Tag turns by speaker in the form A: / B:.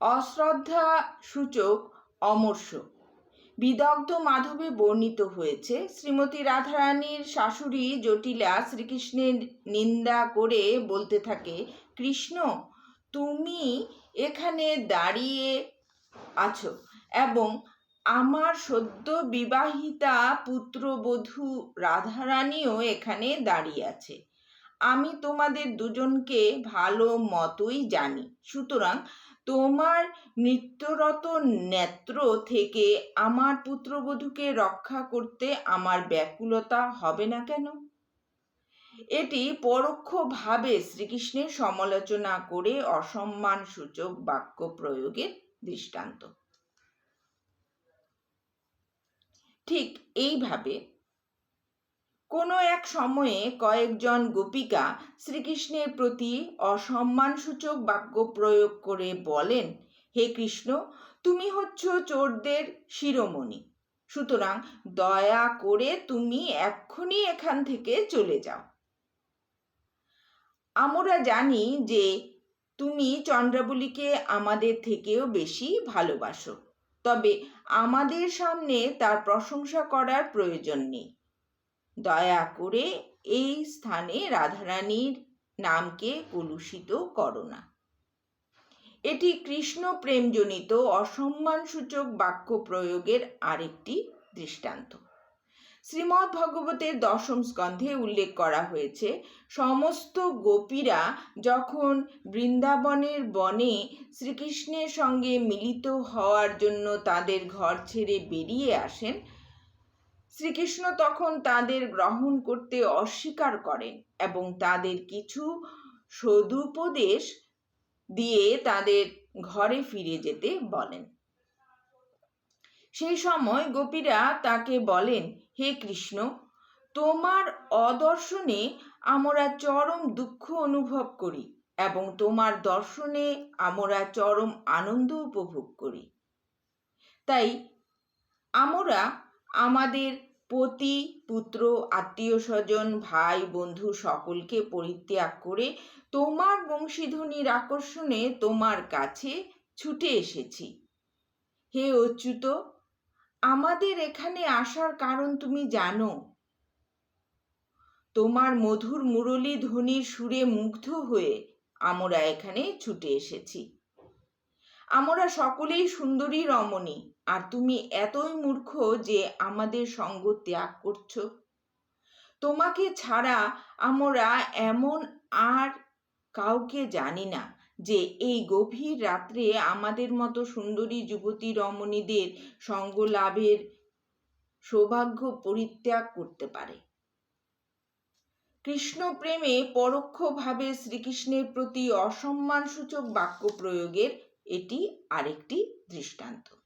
A: অশ্রদ্ধা সূচক অমর্ষ বিদগ্ধ মাধবে বর্ণিত হয়েছে। শ্রীমতী রাধারানীর শাশুড়ি জটিলা শ্রীকৃষ্ণের নিন্দা করে বলতে থাকে, কৃষ্ণ, তুমি এখানে দাঁড়িয়ে আছো এবং আমার সদ্য বিবাহিতা পুত্রবধূ রাধারানীও এখানে দাঁড়িয়ে আছে। আমি তোমাদের দুজনকে ভালো মতোই জানি। সুতরাং তোমার নিত্যরত নেত্র থেকে আমার পুত্রবধূকে রক্ষা করতে আমার ব্যাকুলতা হবে না কেন? এটি পরোক্ষভাবে শ্রীকৃষ্ণের সমালোচনা করে অসম্মান সূচক বাক্য প্রয়োগের দৃষ্টান্ত। ঠিক এইভাবে কোনো এক সময়ে কয়েকজন গোপিকা শ্রীকৃষ্ণের প্রতি অসম্মানসূচক বাক্য প্রয়োগ করে বলেন, হে কৃষ্ণ, তুমি হচ্ছ চোরদের শিরোমণি। সুতরাং দয়া করে তুমি এক্ষুনি এখান থেকে চলে যাও। আমরা জানি যে তুমি চন্দ্রাবলীকে আমাদের থেকেও বেশি ভালোবাসো। তবে আমাদের সামনে তার প্রশংসা করার প্রয়োজন নেই। দয়া করে এই স্থানে রাধারানীর নামকে কলুষিত করো না। এটি কৃষ্ণ প্রেমজনিত অসম্মানসূচক বাক্য প্রয়োগের আরেকটি দৃষ্টান্ত। শ্রীমদ্ ভগবতের দশম স্কন্ধে উল্লেখ করা হয়েছে, সমস্ত গোপীরা যখন বৃন্দাবনের বনে শ্রীকৃষ্ণের সঙ্গে মিলিত হওয়ার জন্য তাদের ঘর ছেড়ে বেরিয়ে আসেন শ্রীকৃষ্ণ তখন তাদের গ্রহণ করতে অস্বীকার করেন এবং তাদের কিছু সদুপদেশ দিয়ে তাদের ঘরে ফিরে যেতে বলেন। সেই সময় গোপীরা তাকে বলেন, হে কৃষ্ণ, তোমার অদর্শনে আমরা চরম দুঃখ অনুভব করি এবং তোমার দর্শনে আমরা চরম আনন্দ উপভোগ করি। তাই আমরা আমাদের পতি, পুত্র, আত্মীয় স্বজন, ভাই, বন্ধু সকলকে পরিত্যাগ করে তোমার বংশীধ্বনির আকর্ষণে তোমার কাছে ছুটে এসেছি। হে অচ্যুত, আমাদের এখানে আসার কারণ তুমি জানো। তোমার মধুর মুরলী ধ্বনির সুরে মুগ্ধ হয়ে আমরা এখানে ছুটে এসেছি। আমরা সকলেই সুন্দরী রমণী। আর তুমি এতই মূর্খ যে আমাদের সঙ্গ ত্যাগ করছ। তোমাকে ছাড়া আমরা এমন আর কাউকে জানি না যে এই গভীর রাত্রে আমাদের মতো সুন্দরী যুবতী রমণীদের সঙ্গ লাভের সৌভাগ্য পরিত্যাগ করতে পারে। কৃষ্ণ প্রেমে পরোক্ষভাবে শ্রীকৃষ্ণের প্রতি অসম্মানসূচক বাক্য প্রয়োগের এটি আরেকটি দৃষ্টান্ত।